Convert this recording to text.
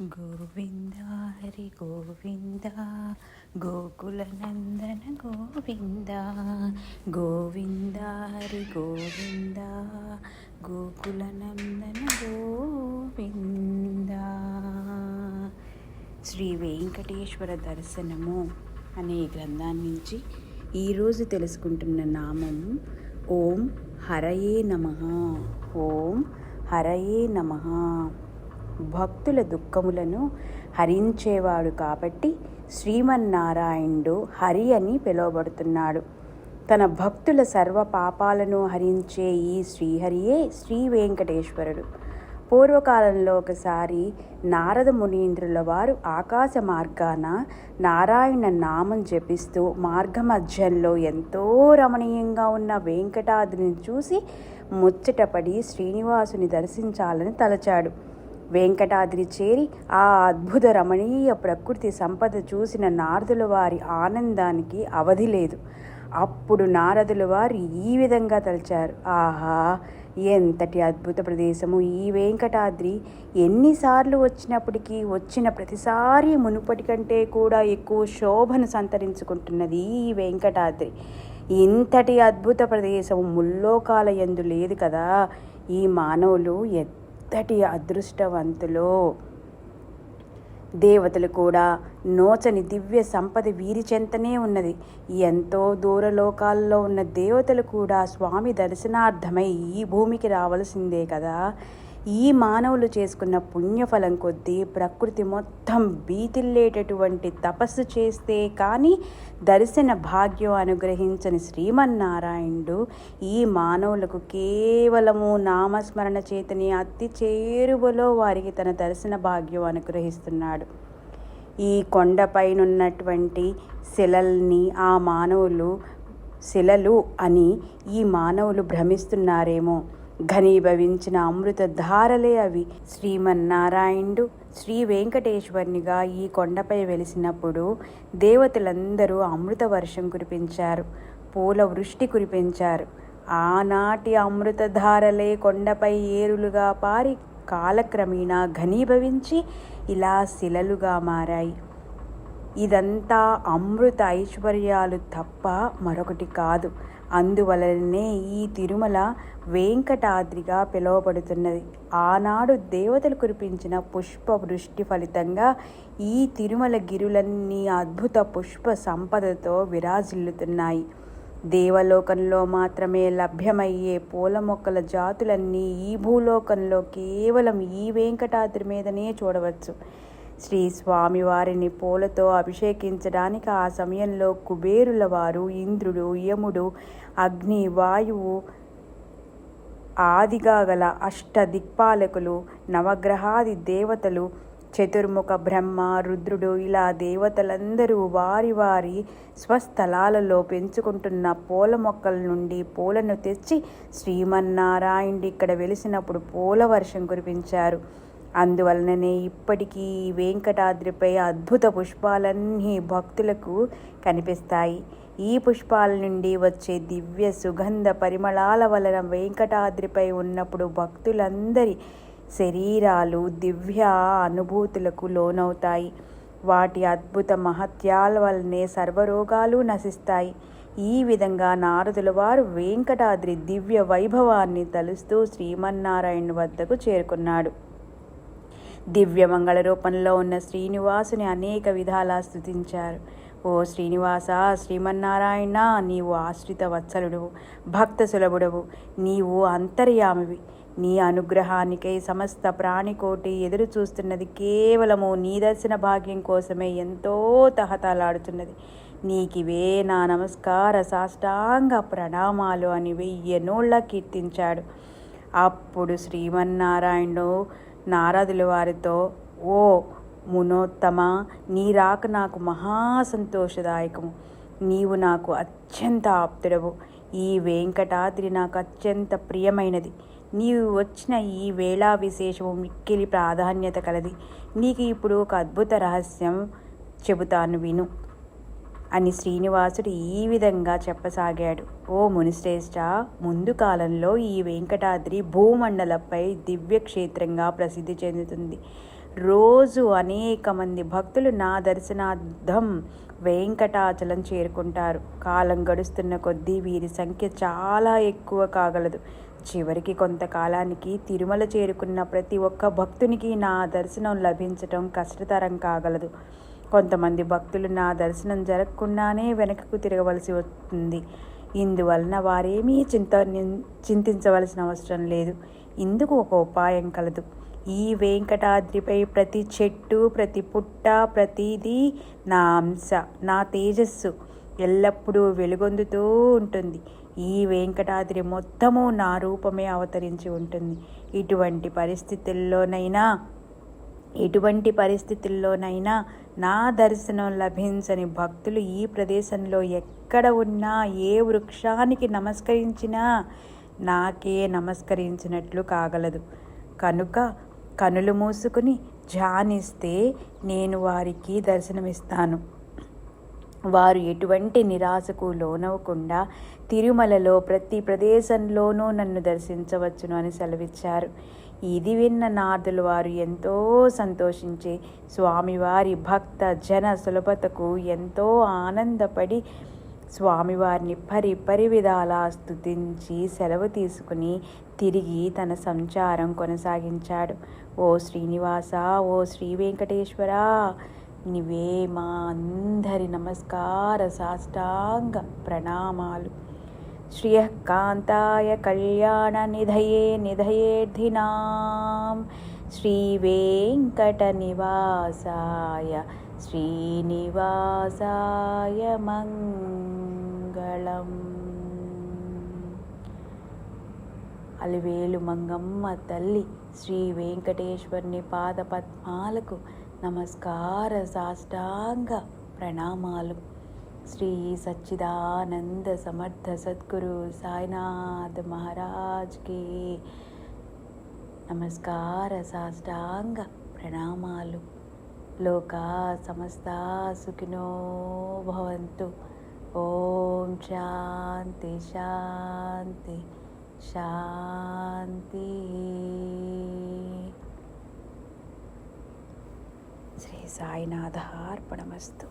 గోవింద హరి గోవింద గోకుల నందన గోవింద గోవింద హరి గోవింద గోకుల నందన గోవింద శ్రీ వెంకటేశ్వర దర్శనము అనే గ్రంథాన్ని నుంచి ఈరోజు తెలుసుకుంటున్న నామం ఓం హరయే నమ. ఓం హరయే నమ. భక్తుల దుఃఖములను హరించేవాడు కాబట్టి శ్రీమన్నారాయణుడు హరి అని పిలువబడుతున్నాడు. తన భక్తుల సర్వ పాపాలను హరించే ఈ శ్రీహరియే శ్రీ వెంకటేశ్వరుడు. పూర్వకాలంలో ఒకసారి నారద మునీంద్రుల వారు ఆకాశ మార్గాన నారాయణ నామం జపిస్తూ మార్గమధ్యంలో ఎంతో రమణీయంగా ఉన్న వెంకటాద్రిని చూసి ముచ్చటపడి శ్రీనివాసుని దర్శించాలని తలచాడు. వెంకటాద్రి చేరి ఆ అద్భుత రమణీయ ప్రకృతి సంపద చూసిన నారదుల వారి ఆనందానికి అవధి లేదు. అప్పుడు నారదుల వారు ఈ విధంగా తలచారు. ఆహా ఎంతటి అద్భుత ప్రదేశము ఈ వెంకటాద్రి! ఎన్నిసార్లు వచ్చినప్పటికీ వచ్చిన ప్రతిసారి మునుపటి కంటే కూడా ఎక్కువ శోభను సంతరించుకుంటున్నది ఈ వెంకటాద్రి. ఇంతటి అద్భుత ప్రదేశం ముల్లోకాల ఎందు లేదు కదా! ఈ మానవులు ఎంతటి అదృష్టవంతులో. దేవతలు కూడా నోచని దివ్య సంపద వీరి చెంతనే ఉన్నది. ఎంతో దూరలోకాల్లో ఉన్న దేవతలు కూడా స్వామి దర్శనార్థమై ఈ భూమికి రావలసిందే కదా. ఈ మానవులు చేసుకున్న పుణ్యఫలం కొద్దీ ప్రకృతి మొత్తం బీతిల్లేటటువంటి తపస్సు చేస్తే కానీ దర్శన భాగ్యం అనుగ్రహించని శ్రీమన్నారాయణుడు ఈ మానవులకు కేవలము నామస్మరణ చేతని అతి చేరువలో వారికి తన దర్శన భాగ్యం అనుగ్రహిస్తున్నాడు. ఈ కొండపైనున్నటువంటి శిలల్ని ఆ మానవులు శిలలు అని ఈ మానవులు భ్రమిస్తున్నారేమో. ఘనీభవించిన అమృతధారలే అవి. శ్రీమన్నారాయణుడు శ్రీ వెంకటేశ్వరునిగా ఈ కొండపై వెలిసినప్పుడు దేవతలందరూ అమృత వర్షం కురిపించారు పూల వృష్టి కురిపించారు. ఆనాటి అమృతధారలే కొండపై ఏరులుగా పారి కాలక్రమేణా ఘనీభవించి ఇలా శిలలుగా మారాయి. ఇదంతా అమృత ఐశ్వర్యాలు తప్ప మరొకటి కాదు. అందువలనే ఈ తిరుమల వెంకటాద్రిగా పిలువబడుతున్నది. ఆనాడు దేవతలు కురిపించిన పుష్ప వృష్టి ఫలితంగా ఈ తిరుమల గిరులన్నీ అద్భుత పుష్ప సంపదతో విరాజిల్లుతున్నాయి. దేవలోకంలో మాత్రమే లభ్యమయ్యే పూల మొక్కల జాతులన్నీ ఈ భూలోకంలో కేవలం ఈ వెంకటాద్రి మీదనే చూడవచ్చు. శ్రీ స్వామివారిని పూలతో అభిషేకించడానికి ఆ సమయంలో కుబేరుల వారు ఇంద్రుడు యముడు అగ్ని వాయువు ఆదిగా గల అష్ట దిక్పాలకులు నవగ్రహాది దేవతలు చతుర్ముఖ బ్రహ్మ రుద్రుడు ఇలా దేవతలందరూ వారి వారి స్వస్థలాలలో పెంచుకుంటున్న పూల మొక్కల నుండి పూలను తెచ్చి శ్రీమన్నారాయణుడి ఇక్కడ వెలిసినప్పుడు పూల వర్షం కురిపించారు. అందువలననే ఇప్పటికీ వెంకటాద్రిపై అద్భుత పుష్పాలన్నీ భక్తులకు కనిపిస్తాయి. ఈ పుష్పాల నుండి వచ్చే దివ్య సుగంధ పరిమళాల వలన వెంకటాద్రిపై ఉన్నప్పుడు భక్తులందరి శరీరాలు దివ్య అనుభూతులకు లోనవుతాయి. వాటి అద్భుత మహత్యాల వల్లనే సర్వరోగాలు నశిస్తాయి. ఈ విధంగా నారదుల వారు వెంకటాద్రి దివ్య వైభవాన్ని తలుస్తూ శ్రీమన్నారాయణ వద్దకు చేరుకున్నాడు. దివ్యమంగళ రూపంలో ఉన్న శ్రీనివాసుని అనేక విధాలా స్థుతించారు ఓ శ్రీనివాస శ్రీమన్నారాయణ నీవు ఆశ్రిత వత్సలుడు భక్త సులభుడవు నీవు అంతర్యామివి. నీ అనుగ్రహానికై సమస్త ప్రాణికోటి ఎదురు చూస్తున్నది కేవలము నీ దర్శన భాగ్యం కోసమే ఎంతో తహతలాడుతున్నది నీకివే నా నమస్కార సాష్టాంగ ప్రణామాలు అని వెయ్యనోళ్ళ కీర్తించాడు. అప్పుడు శ్రీమన్నారాయణుడు నారదుల వారితో ఓ మునోత్తమ నీ రాక నాకు మహా సంతోషదాయకము నీవు నాకు అత్యంత ఆప్తుడవు. ఈ వెంకటాద్రి నాకు అత్యంత ప్రియమైనది. నీవు వచ్చిన ఈ వేళా విశేషము మిక్కిలి ప్రాధాన్యత కలది. నీకు ఇప్పుడు ఒక అద్భుత రహస్యం చెబుతాను విను. అని శ్రీనివాసుడు ఈ విధంగా చెప్పసాగాడు. ఓ మునిశ్రేష్ఠ ముందు కాలంలో ఈ వెంకటాద్రి భూమండలపై దివ్యక్షేత్రంగా ప్రసిద్ధి చెందుతుంది. రోజు అనేక మంది భక్తులు నా దర్శనార్థం వెంకటాచలం చేరుకుంటారు. కాలం గడుస్తున్న కొద్దీ వీరి సంఖ్య చాలా ఎక్కువ కాగలదు. చివరికి కొంతకాలానికి తిరుమల చేరుకున్న ప్రతి ఒక్క భక్తునికి నా దర్శనం లభించటం కష్టతరం కాగలదు. కొంతమంది భక్తులు నా దర్శనం జరగకుండానే వెనకకు తిరగవలసి వస్తుంది. ఇందువలన వారేమీ చింత చింతించవలసిన అవసరం లేదు. ఇందుకు ఒక ఉపాయం కలదు. ఈ వెంకటాద్రిపై ప్రతి చెట్టు ప్రతి పుట్ట ప్రతిదీ నా అంశ నా తేజస్సు ఎల్లప్పుడూ వెలుగొందుతూ ఉంటుంది. ఈ వెంకటాద్రి మొత్తము నా రూపమే అవతరించి ఉంటుంది. ఇటువంటి పరిస్థితుల్లోనైనా ఎటువంటి పరిస్థితుల్లోనైనా నా దర్శనం లభించని భక్తులు ఈ ప్రదేశంలో ఎక్కడ ఉన్నా ఏ వృక్షానికి నమస్కరించినా నాకే నమస్కరించినట్లు కాగలదు. కనుక కనులు మూసుకుని ధ్యానిస్తే నేను వారికి దర్శనమిస్తాను. వారు ఎటువంటి నిరాశకు లోనవకుండా తిరుమలలో ప్రతి ప్రదేశంలోనూ నన్ను దర్శించవచ్చును అని సెలవిచ్చారు. ఇది విన్న నారదులు వారు ఎంతో సంతోషించి స్వామివారి భక్త జన సులభతకు ఎంతో ఆనందపడి స్వామివారిని పరి పరి విధాలా స్థుతించి సెలవు తీసుకుని తిరిగి తన సంచారం కొనసాగించాడు. ఓ శ్రీనివాస ఓ శ్రీ వెంకటేశ్వర నీవే మా అందరి నమస్కార సాష్టాంగ ప్రణామాలు. శ్రియకాంతాయ కళ్యాణ నిధయే నిధయేర్థినాం శ్రీవేంకటనివాసాయ శ్రీనివాసాయ మంగళం. అలివేలు మంగమ్మ తల్లి శ్రీ వెంకటేశ్వరుని పాదపద్మాలకు నమస్కార సాష్టాంగ ప్రణామాలు. శ్రీ సచ్చిదానంద సమర్థ సద్గురు సాయినాథ్ మహారాజ్కి నమస్కార సాష్టాంగ ప్రణామాలు. లోకా సమస్త సుఖినో భవంతు. ఓం శాంతి శాంతి శాంతి శ్రీ సాయినాథార్పణమస్తు